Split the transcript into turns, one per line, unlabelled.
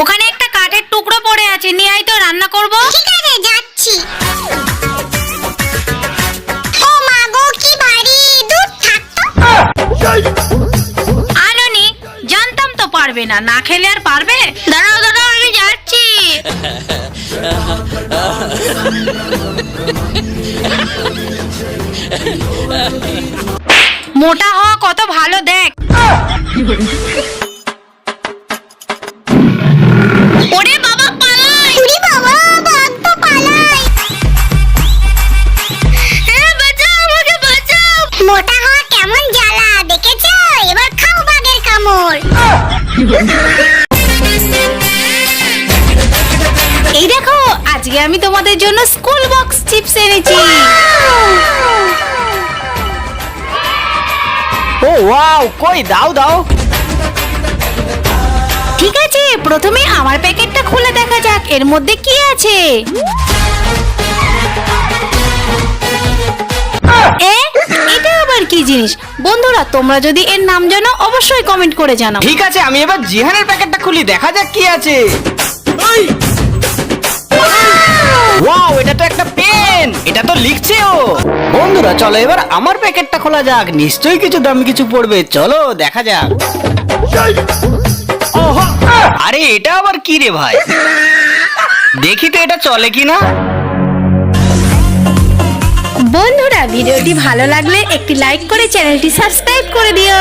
ওখানে একটা কাঠের টুকরো পড়ে আছে নিয়ে আয় তো রান্না করব।
ঠিক আছে যাচ্ছি। ও মা গো কি ভারী দুধ থাকতো
আননি জানতাম তো পারবে না না খেলে আর পারবে? দাঁড়াও দাঁড়াও আমি যাচ্ছি। Ha ha ha. মোটা হওয়া কত ভালো দেখ। ওরে বাবা পালাই।
ওরে বাবা বাঘ তো পালাই।
হ্যাঁ বাঁচাও আমাকে বাঁচাও।
মোটা হওয়া কেমন জ্বালা দেখেছ? এবার খাও বাঘের কামড়।
এই দেখো আজকে আমি তোমাদের জন্য স্কুল বক্স চিপস এনেছি।
ও ওয়াও কই দাও দাও।
ঠিক আছে প্রথমে আমার প্যাকেটটা খুলে দেখা যাক এর মধ্যে কি আছে। এ এটা আবার কি জিনিস? বন্ধুরা তোমরা যদি এর নাম জানো অবশ্যই কমেন্ট করে জানাও।
ঠিক আছে আমি এবার জিহানের প্যাকেটটা খুলি দেখা যাক কি আছে। ওয়াও এটা তো একটা পেন এটা তো লিখছে ও। বন্ধুরা, চলো এবার আমার প্যাকেটটা খোলা যাক। নিশ্চয়ই কিছু দামি কিছু পড়বে। চলো, দেখা যাক। আরে, এটা আবার কি রে ভাই? দেখি তো এটা চলে কিনা।
বন্ধুরা, ভিডিওটি ভালো লাগলে একটি লাইক করে চ্যানেলটি সাবস্ক্রাইব করে দিও।